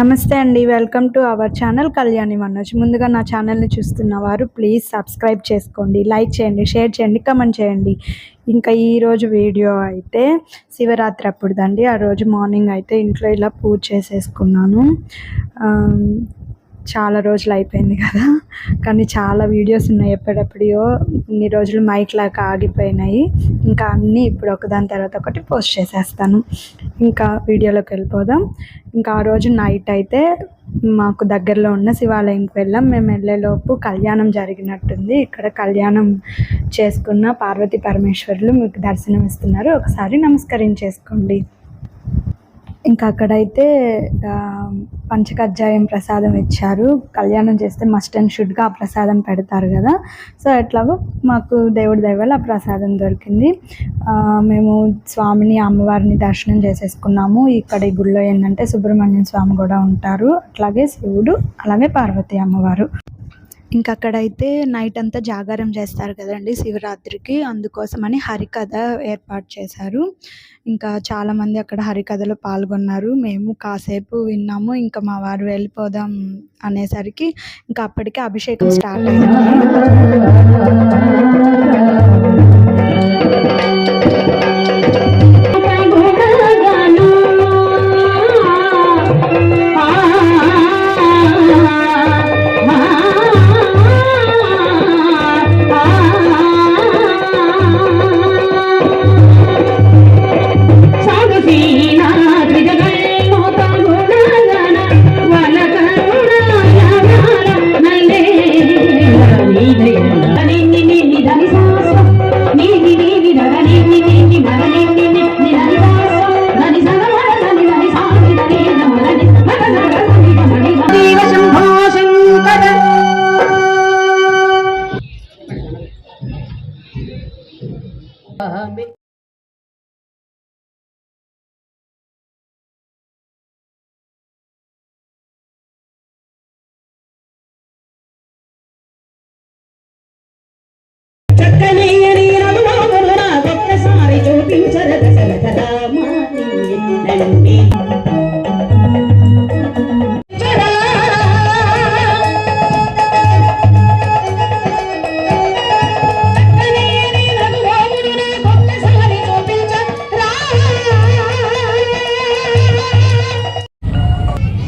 నమస్తే అండి welcome to our channel Kalyani Manoj. ముందుగా నా ఛానల్ని చూస్తున్న వారు ప్లీజ్ సబ్స్క్రైబ్ చేసుకోండి లైక్ చేయండి షేర్ చేయండి కమెంట్ చేయండి. ఇంకా ఈరోజు వీడియో అయితే శివరాత్రి అప్పుడుదండి. ఆ రోజు మార్నింగ్ అయితే ఇంట్లో ఇలా పూజ చేసేసుకున్నాను. చాలా రోజులు అయిపోయింది కదా. కానీ చాలా వీడియోస్ ఉన్నాయి ఎప్పటిప్పుడో ఇన్ని రోజులు మైక్ లాగా ఆగిపోయినాయి. ఇంకా అన్నీ ఇప్పుడు ఒకదాని తర్వాత ఒకటి పోస్ట్ చేసేస్తాను. ఇంకా వీడియోలోకి వెళ్ళిపోదాం. ఇంకా ఆ రోజు నైట్ అయితే మాకు దగ్గరలో ఉన్న శివాలయంకి వెళ్ళాం. మేము వెళ్ళేలోపు కళ్యాణం జరిగినట్టుంది. ఇక్కడ కళ్యాణం చేసుకున్న పార్వతీ పరమేశ్వరులు మీకు దర్శనం ఇస్తున్నారు. ఒకసారి నమస్కరించేసుకోండి. ఇంకా అక్కడైతే పంచకజ్జాయం ప్రసాదం ఇచ్చారు. కళ్యాణం చేస్తే మస్ట్ అండ్ షుడ్గా ఆ ప్రసాదం పెడతారు కదా. సో ఎట్లాగో మాకు దేవుడి దయవల్ల ఆ ప్రసాదం దొరికింది. మేము స్వామిని అమ్మవారిని దర్శనం చేసేసుకున్నాము. ఇక్కడ ఈ గుళ్ళో ఏంటంటే సుబ్రహ్మణ్యం స్వామి కూడా ఉంటారు. అట్లాగే శివుడు అలాగే పార్వతీ అమ్మవారు. ఇంకా అక్కడైతే నైట్ అంతా జాగారం చేస్తారు కదండి శివరాత్రికి. అందుకోసమని హరికథ ఏర్పాటు చేశారు. ఇంకా చాలామంది అక్కడ హరికథలో పాల్గొన్నారు. మేము కాసేపు విన్నాము ఇంకా మా వారు వెళ్ళిపోదాం అనేసరికి ఇంకా అప్పటికే అభిషేకం స్టార్ట్ అయింది.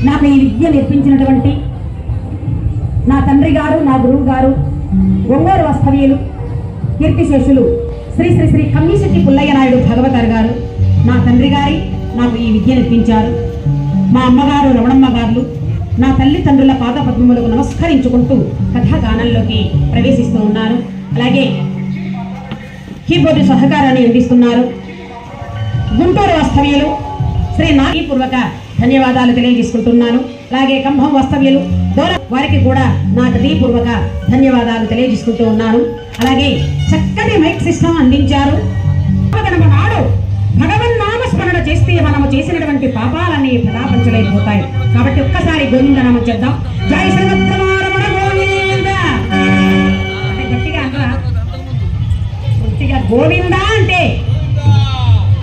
నాకు ఈ విద్య నేర్పించినటువంటి నా తండ్రి గారు నా గురువు గారు ఒంగోలు వాస్తవ్యులు కీర్తిశేషులు శ్రీ శ్రీ శ్రీ కమ్మిశెట్టి పుల్లయ్య నాయుడు భగవతారు గారు నా తండ్రి గారి నాకు ఈ విద్య నేర్పించారు. మా అమ్మగారు రమణమ్మ గారు నా తల్లిదండ్రుల పాదపద్మములకు నమస్కరించుకుంటూ కథాగానంలోకి ప్రవేశిస్తూ ఉన్నారు. అలాగే కీబోర్డు సహకారాన్ని అందిస్తున్నారు. గుంటూరు వాస్తవ్యులు శ్రీ నాగీపూర్వక ధన్యవాదాలు తెలియజేసుకుంటున్నాను. అలాగే కంభం వస్తవ్యులు దూర వారికి కూడా నా హృదయపూర్వక ధన్యవాదాలు తెలియజేసుకుంటూ ఉన్నాను. అలాగే చక్కటి మైక్ సిస్టమ్ అందించారు. గణప నాడు భగవన్ నామస్మరణ చేస్తే మనము చేసినటువంటి పాపాలన్నీ ప్రతాపంచలేకపోతాయి. కాబట్టి ఒక్కసారి గోవిందనామం చేద్దాం. జై సర్వత్రమారమణ గోవింద! అంటే గట్టిగా అనరా? గోవింద అంటే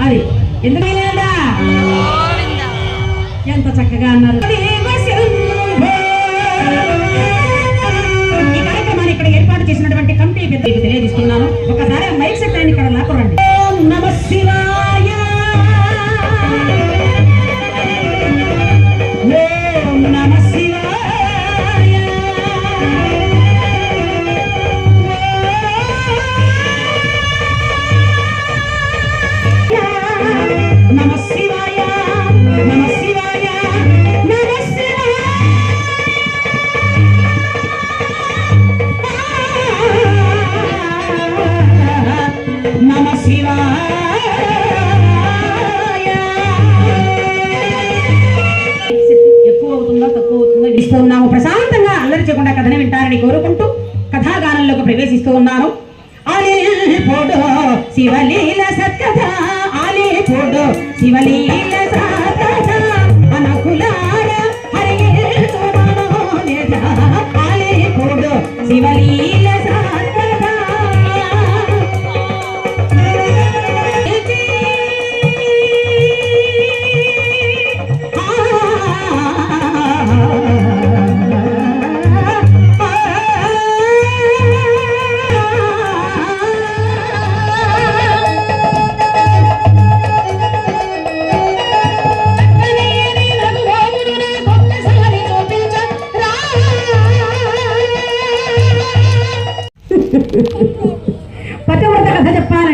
అది. ఎందుకంటే చక్కగా అన్నారు. నమ శివాయ. ఎక్కువ అవుతుందా తక్కువ అవుతుందా ఇస్తూ ఉన్నాము ప్రశాంతంగా. అల్లరి చేయకుండా కథని వింటారని కోరుకుంటూ కథాగానంలోకి ప్రవేశిస్తూ ఉన్నాను. ఆలే శివలీల సత్కథ. ఆలే పోడో శివలీల సత్కథ. అనకులార హరిగే మనోనిధ శివలీల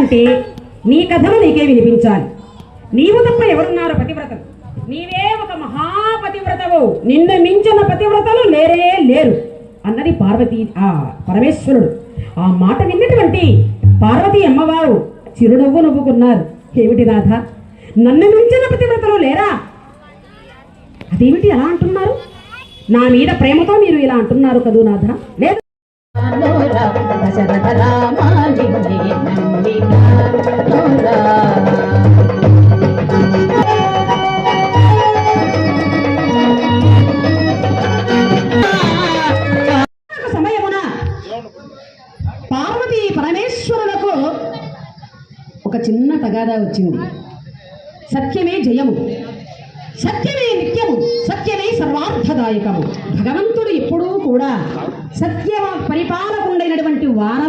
అంటే నీ కథను నీకే వినిపించాలి నీవు తప్ప ఎవరున్నారు పతివ్రతలు నీవే ఒక మహాపతివ్రతవు నిన్ను మించిన పతివ్రతలు లేరే లేరు అన్నది పార్వతి ఆ పరమేశ్వరుడు ఆ మాట విన్నటువంటి పార్వతి అమ్మవారు చిరునవ్వు నవ్వుకున్నారు ఏమిటి నాథ నన్ను మించిన పతివ్రతలు లేరా అదేమిటి ఎలా అంటున్నారు నా మీద ప్రేమతో మీరు ఇలా అంటున్నారు కదూ నాథ లేదు దశరథ పరమేశ్వరులకు ఒక చిన్న తగాదా వచ్చింది. సత్యమే జయము. సత్యమే నిత్యము. సత్యమే సర్వార్థదాయకము. భగవంతుడు ఎప్పుడూ కూడా సత్య పరిపాలకుండైనటువంటి వారా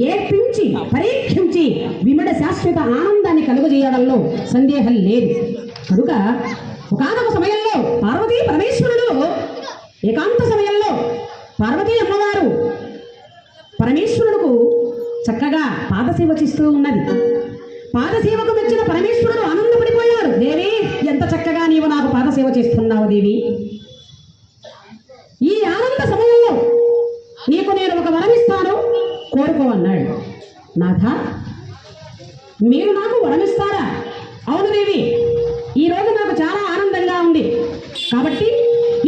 ఏర్పించి పరీక్షించి విమడ శాశ్వత ఆనందాన్ని కలుగజేయడంలో సందేహం లేదు. కనుక ఒకనొక సమయంలో పార్వతీ పరమేశ్వరుడు ఏకాంత సమయంలో పార్వతీ అమ్మవారు పరమేశ్వరుడుకు చక్కగా పాదసేవ చేస్తూ ఉన్నది. పాదసేవకు మెచ్చిన పరమేశ్వరుడు ఆనందపడిపోయారు దేవి ఎంత చక్కగా నీవు నాకు పాదసేవ చేస్తున్నావు దేవి. ఈ ఆనంద కోరుకో అన్నాడు నాథ మీరు నాకు వరమిస్తారా? అవును దేవి ఈ రోజు నాకు చాలా ఆనందంగా ఉంది. కాబట్టి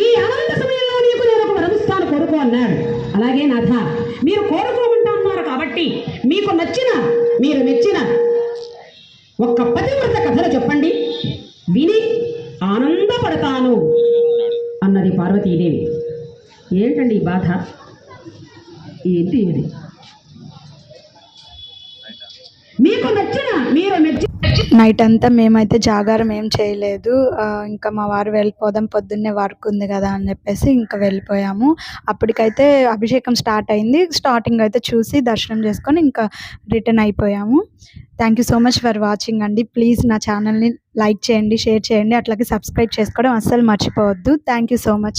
ఈ ఆనంద సమయంలో నీకు నేను ఒక వరమిస్తాను కోరుకో అన్నాడు అలాగే నాథ మీరు కోరుకోమంటా అన్నారు కాబట్టి మీకు నచ్చిన మీరు మెచ్చిన ఒక్క పతివ్రత కథలు చెప్పండి. విని ఆనందపడతాను అన్నది పార్వతీదేవి. ఏంటండి ఈ బాధ? ఏంటి ఇది? మీకు నచ్చిన మీరు నైట్ అంతా మేమైతే జాగారం ఏం చేయలేదు. ఇంకా మా వారు వెళ్ళిపోదాం పొద్దున్నే వర్క్ ఉంది కదా అని చెప్పేసి ఇంకా వెళ్ళిపోయాము. అప్పటికైతే అభిషేకం స్టార్ట్ అయింది. స్టార్టింగ్ అయితే చూసి దర్శనం చేసుకొని ఇంకా రిటర్న్ అయిపోయాము. Thank you so much for watching అండి. ప్లీజ్ నా ఛానల్ని లైక్ చేయండి షేర్ చేయండి. అట్లాగే సబ్స్క్రైబ్ చేసుకోవడం అస్సలు మర్చిపోవద్దు. Thank you so much